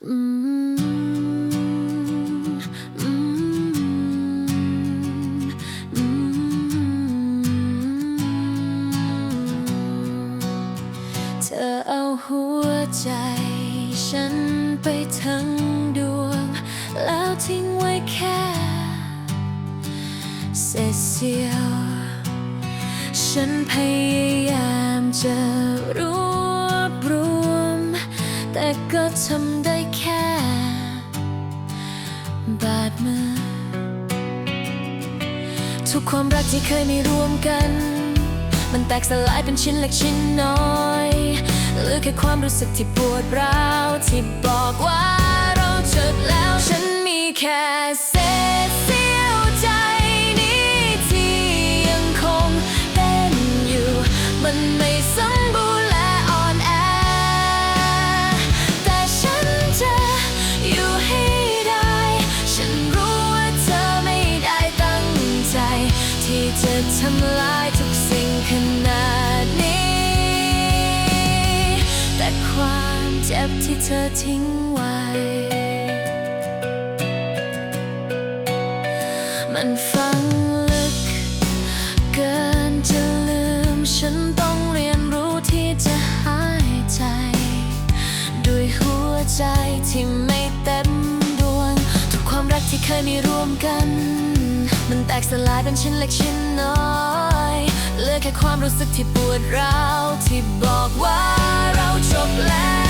เธอเอาหัวใจฉันไปทั้งดวง แล้วทิ้งไว้แค่เศษเสี้ยว ฉันพยายามจะรวบรวม แต่ก็ทำ ทุกความรักที่เคยมีรวมกัน มันแตกสลายเป็นชิ้นเล็กชิ้นน้อยเหลือแค่ความรู้สึกที่ปวดร้าวที่บอกว่าเราจบแล้ว จะทำลายทุกสิ่งขนาดนี้ แต่ความเจ็บที่เธอทิ้งไว้ มันฝังลึก เกินจะลืม ฉันต้องเรียนรู้ที่จะหายใจ ด้วยหัวใจที่ไม่เต็มดวง ทุกความรักที่เคยมีรวมกัน มันแตกสลายเป็นชิ้นเล็กชิ้นน้อยเหลือแค่ความรู้สึกที่ปวดร้าวที่บอกว่าเราจบแล้ว